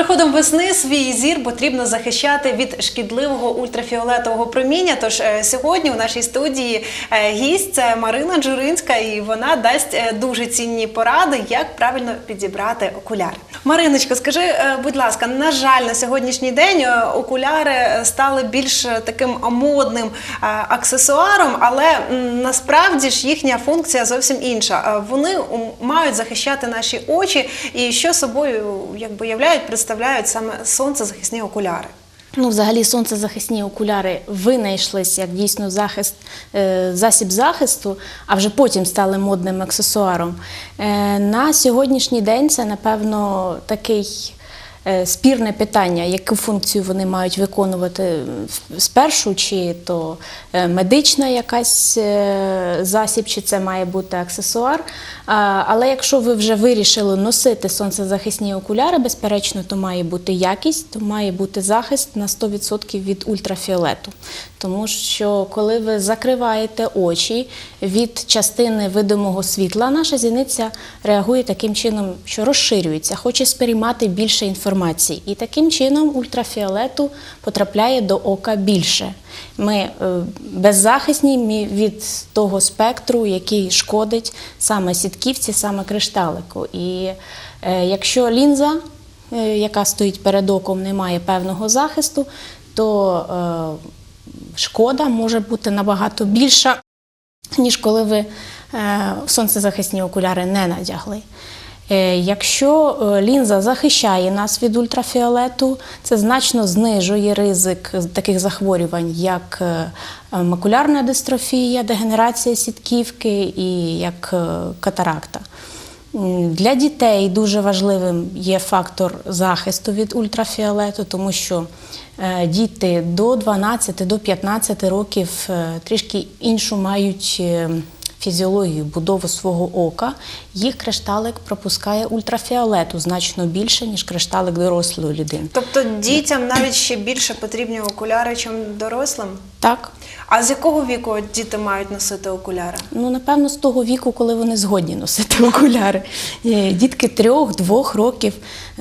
приходом весни свій зір потрібно захищати від шкідливого ультрафіолетового проміння. Тож е, сьогодні у нашій студії е, гість це Марина Джуринська, і вона дасть е, дуже цінні поради, як правильно підібрати окуляри. Мариночко, скажи, будь ласка, на жаль, на сьогоднішній день окуляри стали більш таким модним аксесуаром, але насправді ж їхня функція зовсім інша. Вони мають захищати наші очі, і що собою якби являють, представляють саме сонцезахисні окуляри. Ну, взагалі, сонцезахисні окуляри винайшлись як дійсно захист, е, засіб захисту, а вже потім стали модним аксесуаром. Е, На сьогоднішній день це, напевно, такий спірне питання, яку функцію вони мають виконувати спершу, чи то е, медична якась е, засіб, чи це має бути аксесуар. Але якщо ви вже вирішили носити сонцезахисні окуляри, безперечно, то має бути якість, то має бути захист на 100% від ультрафіолету. Тому що коли ви закриваєте очі від частини видимого світла, наша зіниця реагує таким чином, що розширюється, хоче сприймати більше інформації. І таким чином ультрафіолету потрапляє до ока більше. Ми е, беззахисні від того спектру, який шкодить саме сітківці, саме кришталику. І е, якщо лінза, е, яка стоїть перед оком, не має певного захисту, то шкода може бути набагато більша, ніж коли ви сонцезахисні окуляри не надягли. Е, Якщо е, лінза захищає нас від ультрафіолету, це значно знижує ризик таких захворювань, як е, макулярна дистрофія, дегенерація сітківки і як катаракта. Для дітей дуже важливим є фактор захисту від ультрафіолету, тому що діти до 12 до 15 років трішки іншу мають фізіологію, будову свого ока. Їх кришталик пропускає ультрафіолету значно більше, ніж кришталик дорослої людини. Тобто дітям навіть ще більше потрібні окуляри, ніж дорослим. Так? А з якого віку діти мають носити окуляри? Ну, напевно, з того віку, коли вони згодні носити окуляри. Е, Дітки трьох-двох років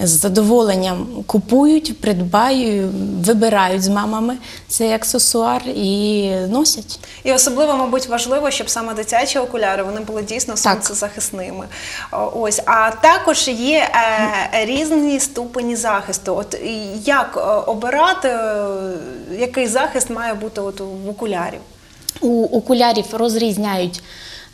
з задоволенням купують, придбають, вибирають з мамами цей аксесуар і носять. І особливо, мабуть, важливо, щоб саме дитячі окуляри вони були дійсно сонцезахисними. Ось, а також є е, різні ступені захисту. От як е, обирати, е, який захист має бути от в окулярів? У окулярів розрізняють.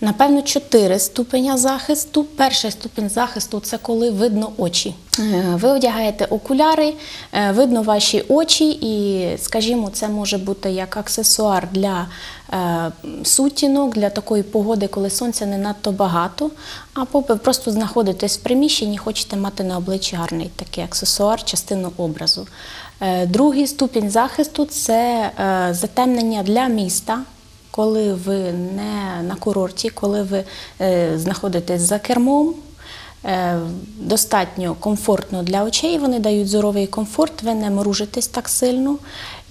Напевно, чотири ступеня захисту. Перший ступінь захисту це коли видно очі. Е, Ви одягаєте окуляри, е, видно ваші очі, і, скажімо, це може бути як аксесуар для е, сутінок, для такої погоди, коли сонця не надто багато, або ви просто знаходитесь в приміщенні, хочете мати на обличчі гарний такий аксесуар, частину образу. Другий ступінь захисту це затемнення для міста. Коли ви не на курорті, коли ви е, знаходитесь за кермом, е, достатньо комфортно для очей, вони дають зоровий комфорт, ви не мружитесь так сильно,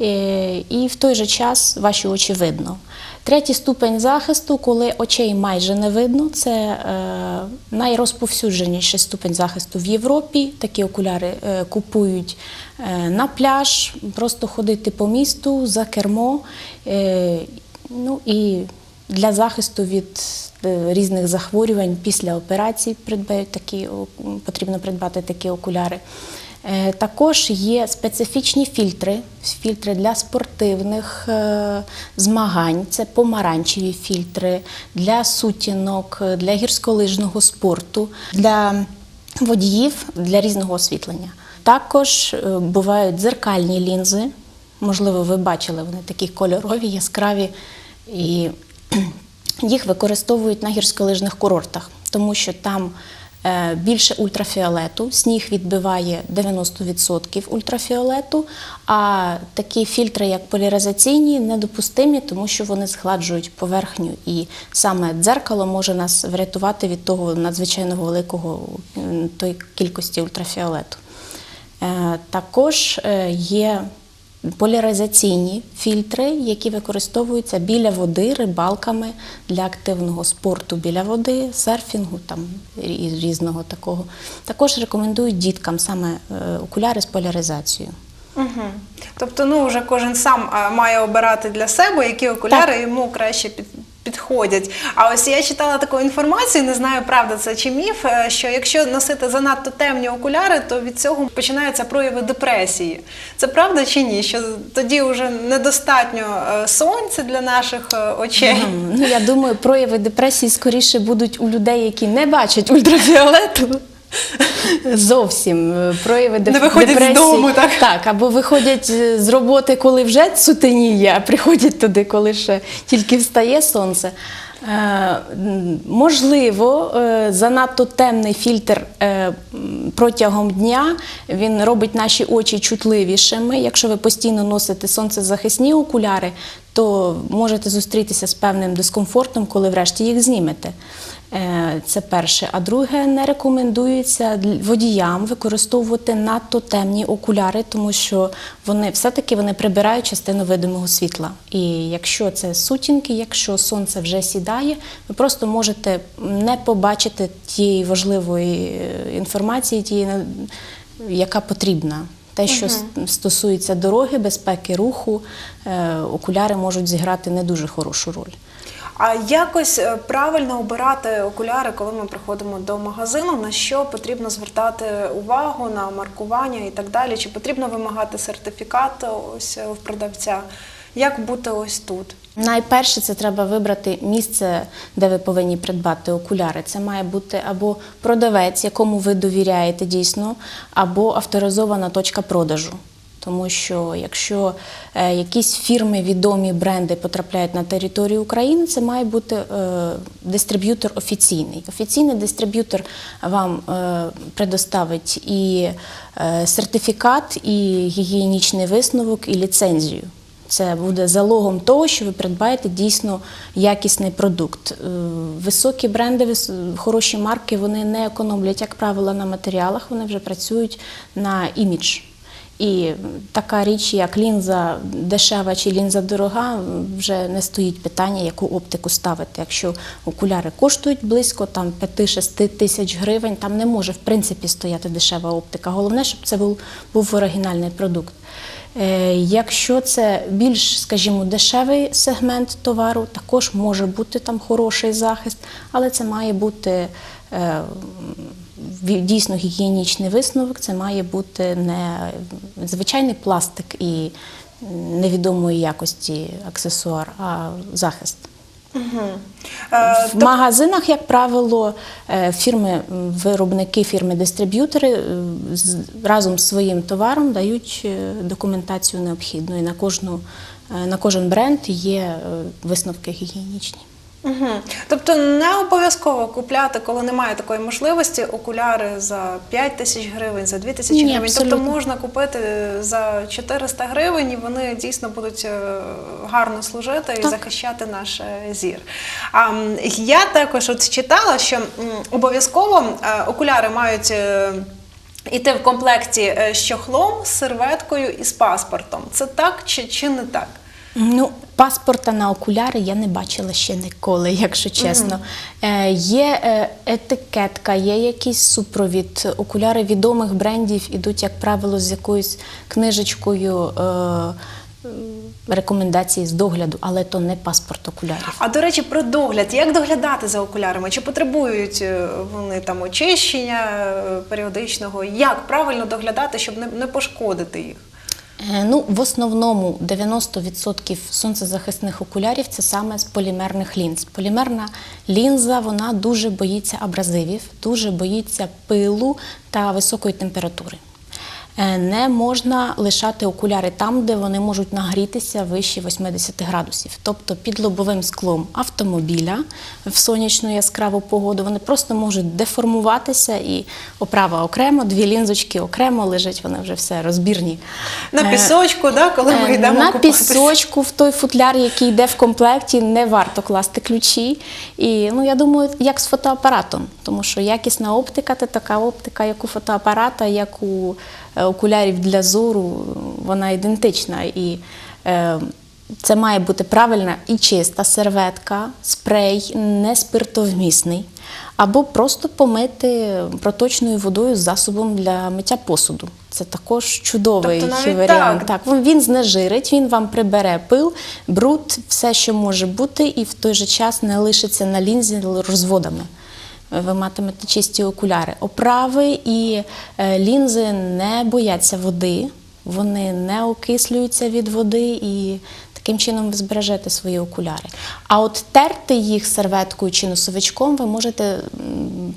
е, і в той же час ваші очі видно. Третій ступень захисту, коли очей майже не видно, це найрозповсюдженіший ступень захисту в Європі. Такі окуляри купують на пляж, просто ходити по місту за кермо. Ну і для захисту від е, різних захворювань після операцій придбають такі, потрібно придбати такі окуляри. Е, Також є специфічні фільтри, фільтри для спортивних е, змагань. Це помаранчеві фільтри для сутінок, для гірськолижного спорту, для водіїв, для різного освітлення. Також бувають дзеркальні лінзи. Можливо, ви бачили, вони такі кольорові, яскраві, і їх використовують на гірськолижних курортах, тому що там е, більше ультрафіолету, сніг відбиває 90% ультрафіолету, а такі фільтри, як поляризаційні, недопустимі, тому що вони згладжують поверхню. І саме дзеркало може нас врятувати від того надзвичайно великого тої кількості ультрафіолету. Е, Також е, є поляризаційні фільтри, які використовуються біля води рибалками для активного спорту біля води, серфінгу там і різного такого. Також рекомендують діткам саме е, окуляри з поляризацією. Угу. Тобто, ну вже кожен сам має обирати для себе, які окуляри Так. йому краще під. Підходять. А ось я читала таку інформацію, не знаю, правда це чи міф, е, що якщо носити занадто темні окуляри, то від цього починаються прояви депресії. Це правда чи ні? Що тоді вже недостатньо е, сонця для наших е, очей? Ну, я думаю, прояви депресії скоріше будуть у людей, які не бачать ультрафіолету. Зовсім Е, прояви деп- Не виходять з дому, так? Так, або виходять е, з роботи, коли вже сутеніє, а приходять туди, коли ще тільки встає сонце. Е, можливо, е, занадто темний фільтр е, протягом дня він робить наші очі чутливішими. Якщо ви постійно носите сонцезахисні окуляри, то можете зустрітися з певним дискомфортом, коли врешті їх знімете. Е, Це перше. А друге, не рекомендується водіям використовувати надто темні окуляри, тому що вони все-таки вони прибирають частину видимого світла. І якщо це сутінки, якщо сонце вже сідає, ви просто можете не побачити тієї важливої е, інформації, тієї, на- яка потрібна. Те, що стосується дороги, безпеки руху, е, окуляри можуть зіграти не дуже хорошу роль. А якось е, правильно обирати окуляри, коли ми приходимо до магазину, на що потрібно звертати увагу на маркування і так далі? Чи потрібно вимагати сертифікат ось е, в продавця? Як бути ось тут? Найперше, це треба вибрати місце, де ви повинні придбати окуляри. Це має бути або продавець, якому ви довіряєте дійсно, або авторизована точка продажу. Тому що якщо е, якісь фірми, відомі бренди потрапляють на територію України, це має бути е, дистриб'ютор офіційний. Офіційний дистриб'ютор вам е, предоставить і сертифікат, і гігієнічний висновок, і ліцензію. Це буде залогом того, що ви придбаєте дійсно якісний продукт. Високі бренди, хороші марки, вони не економлять, як правило, на матеріалах, вони вже працюють на імідж. І така річ, як лінза дешева чи лінза дорога, вже не стоїть питання, яку оптику ставити. Якщо окуляри коштують близько 5-6 тисяч гривень, там не може в принципі стояти дешева оптика. Головне, щоб це був, був оригінальний продукт. Е, Якщо це більш, скажімо, дешевий сегмент товару, також може бути там хороший захист, але це має бути е, дійсно гігієнічний висновок, це має бути не звичайний пластик і невідомої якості аксесуар, а захист. Е, В магазинах, як правило, е, фірми, виробники, фірми-дистриб'ютори е, разом з своїм товаром дають е, документацію необхідну. І на, кожну, е, на кожен бренд є е, висновки гігієнічні. Угу. Тобто не обов'язково купляти, коли немає такої можливості, окуляри за 5 тисяч гривень, за 2 тисячі Ні, гривень. Тобто можна купити за 400 гривень, і вони дійсно будуть е, гарно служити і захищати наш е, зір. А я також от читала, що обов'язково е, окуляри мають. Іти в комплекті з чохлом, серветкою і з паспортом. Це так чи, чи не так? Ну, паспорта на окуляри я не бачила ще ніколи, якщо чесно. Е, є е, етикетка, є якийсь супровід. Окуляри відомих брендів ідуть, як правило, з якоюсь книжечкою е, рекомендації з догляду, але то не паспорт окулярів. А до речі, про догляд. Як доглядати за окулярами? Чи потребують е, вони там очищення е, періодичного? Як правильно доглядати, щоб не, не пошкодити їх? Е, Ну, в основному 90% сонцезахисних окулярів це саме з полімерних лінз. Полімерна лінза вона дуже боїться абразивів, дуже боїться пилу та високої температури. Е, Не можна лишати окуляри там, де вони можуть нагрітися вище 80 градусів. Тобто під лобовим склом автомобіля в сонячну яскраву погоду вони просто можуть деформуватися і оправа окремо, дві лінзочки окремо лежать, вони вже все розбірні. На Е, пісочку, да, коли ми Е, йдемо На купатися? пісочку в той футляр, який йде в комплекті, не варто класти ключі. І ну я думаю, як з фотоапаратом, тому що якісна оптика це така оптика, як у фотоапарата, як у окулярів для зору вона ідентична. І е, це має бути правильна і чиста серветка, спрей, не спиртовмісний, або просто помити проточною водою з засобом для миття посуду. Це також чудовий Тобто варіант. так? Так, він знежирить, він вам прибере пил, бруд, все, що може бути, і в той же час не лишиться на лінзі розводами. Ви матимете чисті окуляри. Оправи і е, лінзи не бояться води, вони не окислюються від води і таким чином ви збережете свої окуляри. А от терти їх серветкою чи носовичком ви можете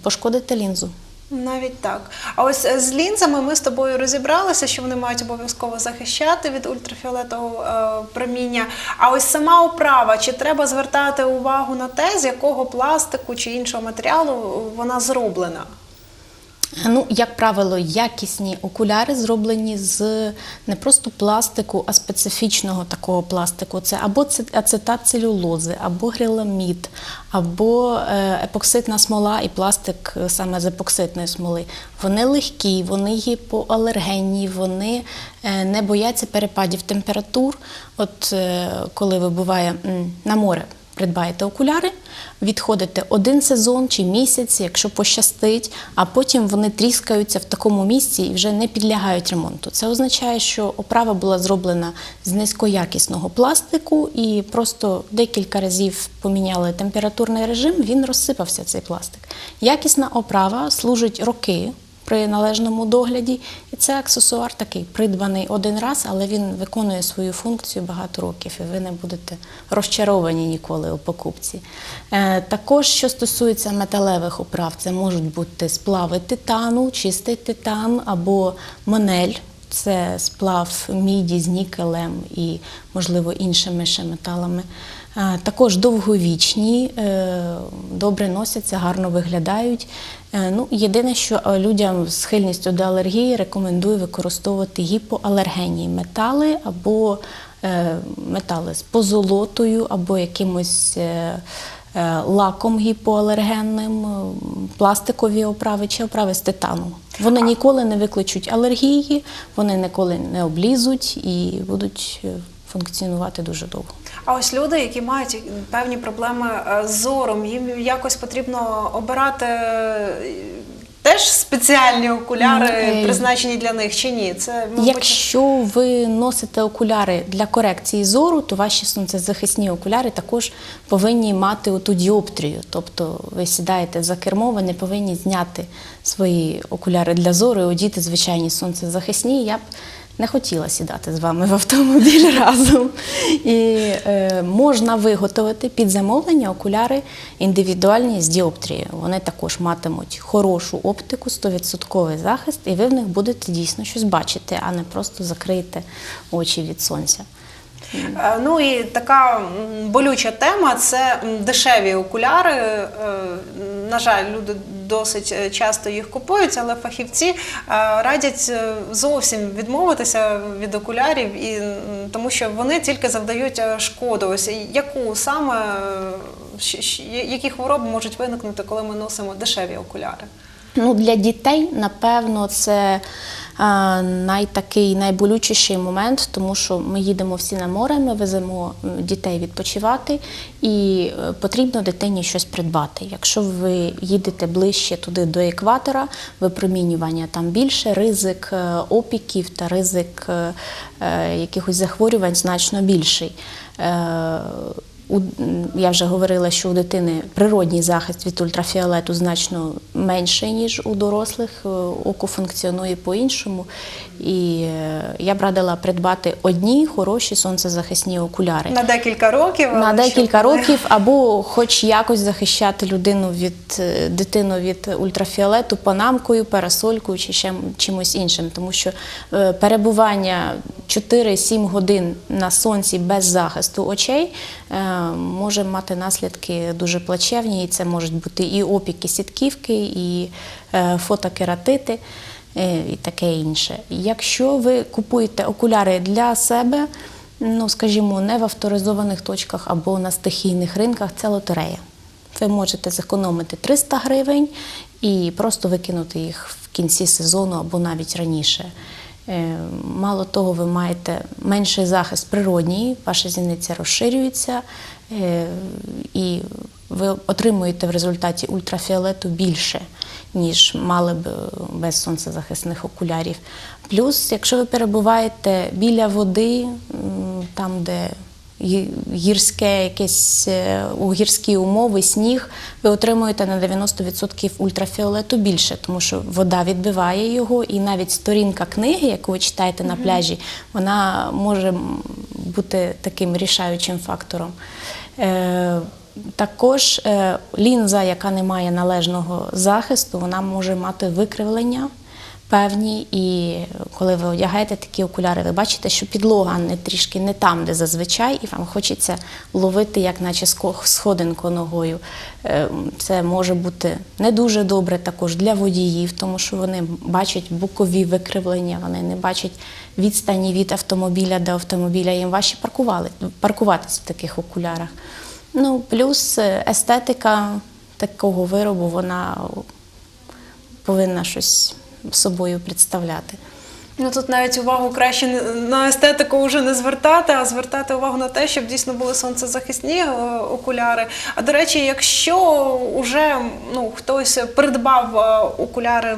пошкодити лінзу. Навіть так. А ось е, з лінзами ми з тобою розібралися, що вони мають обов'язково захищати від ультрафіолетового е, проміння. А ось сама оправа, чи треба звертати увагу на те, з якого пластику чи іншого матеріалу вона зроблена? Ну, як правило, якісні окуляри зроблені з не просто пластику, а специфічного такого пластику. Це або це- ацетат целюлози, або гриламід, або е, епоксидна смола і пластик е, саме з епоксидної смоли. Вони легкі, вони гіпоалергенні, вони е, не бояться перепадів температур. От коли ви буває м, на море придбаєте окуляри, відходите один сезон чи місяць, якщо пощастить, а потім вони тріскаються в такому місці і вже не підлягають ремонту. Це означає, що оправа була зроблена з низькоякісного пластику і просто декілька разів поміняли температурний режим, він розсипався цей пластик. Якісна оправа служить роки при належному догляді. І це аксесуар такий придбаний один раз, але він виконує свою функцію багато років, і ви не будете розчаровані ніколи у покупці. Е, також, що стосується металевих оправ, це можуть бути сплави титану, чистий титан або монель. Це сплав міді з нікелем і, можливо, іншими ще металами. Е, Також довговічні, е, добре носяться, гарно виглядають. Е, Ну, єдине, що е, людям з схильністю до алергії рекомендую використовувати гіпоалергенні метали або е, метали з позолотою, або якимось лаком гіпоалергенним, пластикові оправи чи оправи з титану. Вони ніколи не викличуть алергії, вони ніколи не облізуть і будуть функціонувати дуже довго. А ось люди, які мають певні проблеми е, з зором, їм якось потрібно обирати е, теж спеціальні окуляри, Ну, е, призначені для них чи ні? Це мабуть, Якщо ви носите окуляри для корекції зору, то ваші сонцезахисні окуляри також повинні мати оту діоптрію. Тобто ви сідаєте за кермо, ви не повинні зняти свої окуляри для зору і одіти звичайні сонцезахисні. Я б не хотіла сідати з вами в автомобіль разом. І е, можна виготовити під замовлення окуляри індивідуальні з діоптрією. Вони також матимуть хорошу оптику, 100% захист, і ви в них будете дійсно щось бачити, а не просто закриєте очі від сонця. Е, Ну і така болюча тема це дешеві окуляри. Е, На жаль, люди досить е, часто їх купують, але фахівці радять зовсім відмовитися від окулярів, і тому що вони тільки завдають шкоду. Ось яку саме які хвороби можуть виникнути, коли ми носимо дешеві окуляри? Ну, для дітей, напевно, це найтакий найболючіший момент, тому що ми їдемо всі на море, ми веземо дітей відпочивати, і е, потрібно дитині щось придбати. Якщо ви їдете ближче туди до екватора, випромінювання там більше, ризик е, опіків та ризик е, е, якихось захворювань значно більший. Я вже говорила, що у дитини природній захист від ультрафіолету значно менший, ніж у дорослих. Е, Око функціонує по-іншому. І е, я б радила придбати одні хороші сонцезахисні окуляри. На декілька років На декілька щоб- років, або хоч якось захищати людину від е, дитину від ультрафіолету панамкою, парасолькою чи ще чимось іншим, тому що перебування 4-7 годин на сонці без захисту очей може мати наслідки дуже плачевні, і це можуть бути і опіки сітківки, і е, фотокератити. е, І таке інше. Якщо ви купуєте окуляри для себе, ну скажімо, не в авторизованих точках або на стихійних ринках, це лотерея. Ви можете зекономити 300 гривень і просто викинути їх в кінці сезону або навіть раніше. Е, Мало того, ви маєте менший захист природній, ваша зіниця розширюється, е, і ви отримуєте в результаті ультрафіолету більше, ніж мали б без сонцезахисних окулярів. Плюс, якщо ви перебуваєте біля води, там, де гірське якесь е, у гірські умови, сніг, ви отримуєте на 90% ультрафіолету більше, тому що вода відбиває його, і навіть сторінка книги, яку ви читаєте на пляжі, вона може бути таким рішаючим фактором. Е, також е, лінза, яка не має належного захисту, вона може мати викривлення певні. І коли ви одягаєте такі окуляри, ви бачите, що підлога не трішки не там, де зазвичай, і вам хочеться ловити, як наче сходинку ногою. Е, Це може бути не дуже добре також для водіїв, тому що вони бачать бокові викривлення, вони не бачать відстані від автомобіля до автомобіля. Їм важче паркуватися в таких окулярах. Ну, плюс е, естетика такого виробу, вона повинна щось собою представляти. Ну тут навіть увагу краще на естетику вже не звертати, а звертати увагу на те, щоб дійсно були сонцезахисні е, окуляри. А до речі, якщо вже ну хтось придбав е, окуляри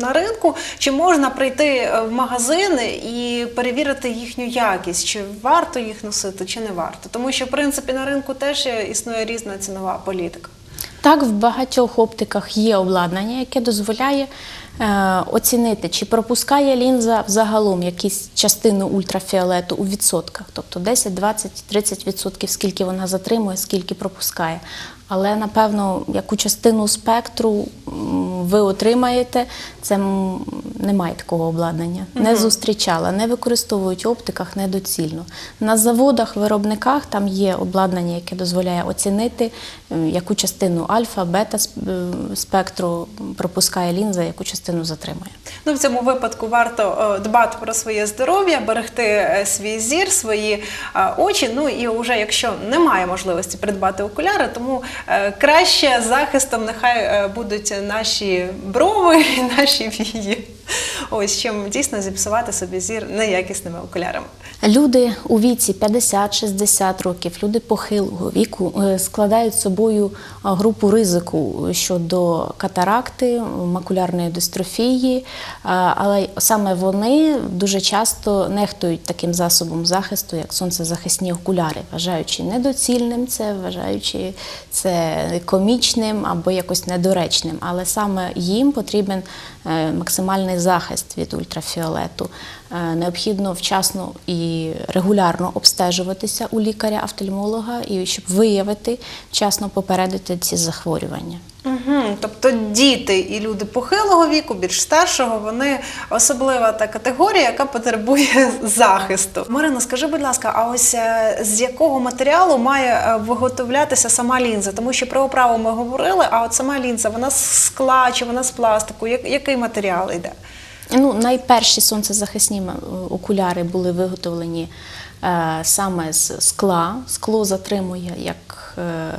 на ринку, чи можна прийти е, в магазин і перевірити їхню якість, чи варто їх носити, чи не варто? Тому що в принципі на ринку теж існує різна цінова політика. Так, в багатьох оптиках є обладнання, яке дозволяє оцінити, чи пропускає лінза взагалом якісь частину ультрафіолету у відсотках, тобто 10, 20, 30 відсотків, скільки вона затримує, скільки пропускає. Але напевно, яку частину спектру ви отримаєте, це немає такого обладнання. Не зустрічала, не використовують в оптиках недоцільно. На заводах, виробниках там є обладнання, яке дозволяє оцінити, яку частину альфа, бета е, спектру пропускає лінза, яку частину затримує. Ну, в цьому випадку варто е, дбати про своє здоров'я, берегти е, свій зір, свої очі. Ну і вже якщо немає можливості придбати окуляри, тому краще захистом нехай будуть наші брови і наші вії. Ось чим дійсно зіпсувати собі зір неякісними окулярами. Люди у віці 50-60 років, люди похилого віку е, складають собою групу ризику щодо катаракти, макулярної дистрофії, але саме вони дуже часто нехтують таким засобом захисту, як сонцезахисні окуляри, вважаючи недоцільним це, вважаючи це комічним або якось недоречним. Але саме їм потрібен е, максимальний захист від ультрафіолету. Е, Необхідно вчасно і регулярно обстежуватися у лікаря-офтальмолога, і щоб виявити вчасно попередити ці захворювання. Тобто діти і люди похилого віку, більш старшого, вони особлива та категорія, яка потребує захисту. Марина, скажи, будь ласка, а ось е, з якого матеріалу має е, виготовлятися сама лінза? Тому що про оправу ми говорили, а от сама лінза, вона з скла чи вона з пластику? Який матеріал йде? Ну, найперші сонцезахисні окуляри були виготовлені е, саме з скла. Скло затримує як е,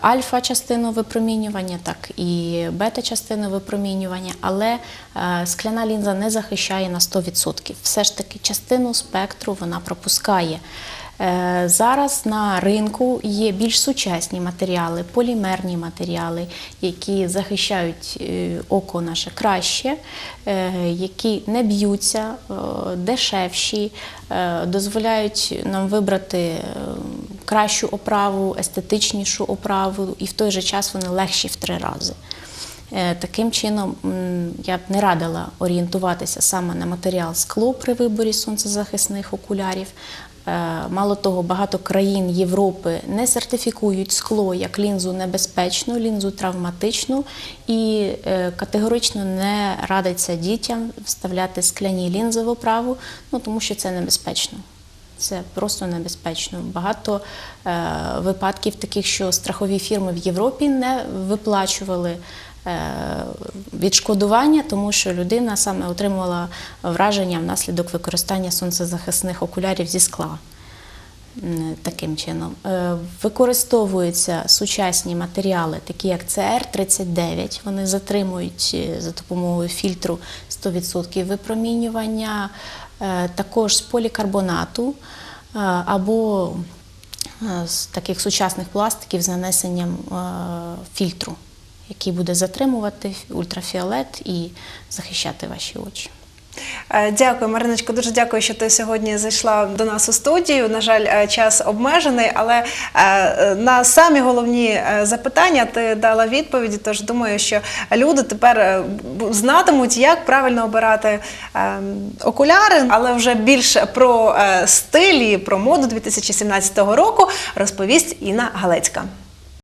альфа-частину випромінювання, так і бета-частину випромінювання, але е, скляна лінза не захищає на 100%. Все ж таки частину спектру вона пропускає. Е, Зараз на ринку є більш сучасні матеріали, полімерні матеріали, які захищають е, око наше краще, е, які не б'ються, дешевші, дозволяють нам вибрати кращу оправу, естетичнішу оправу, і в той же час вони легші в три рази. Таким чином, я б не радила орієнтуватися саме на матеріал скло при виборі сонцезахисних окулярів. Е, Мало того, багато країн Європи не сертифікують скло як лінзу небезпечну, лінзу травматичну і е, категорично не радиться дітям вставляти скляні лінзи в оправу, ну тому що це небезпечно. Це просто небезпечно. Багато е, випадків таких, що страхові фірми в Європі не виплачували відшкодування, тому що людина саме отримувала враження внаслідок використання сонцезахисних окулярів зі скла. Таким чином Е, використовуються сучасні матеріали, такі як CR39. Вони затримують е, за допомогою фільтру 100% випромінювання, е, також з полікарбонату е, або е, з таких сучасних пластиків з нанесенням е, фільтру, який буде затримувати ультрафіолет і захищати ваші очі. Е, Дякую, Мариночко. Дуже дякую, що ти сьогодні зайшла до нас у студію. На жаль, е, час обмежений, але е, на самі головні запитання ти дала відповіді. Тож думаю, що люди тепер знатимуть, як правильно обирати е, окуляри, але вже більше про стилі, про моду 2017 року розповість Інна Галецька.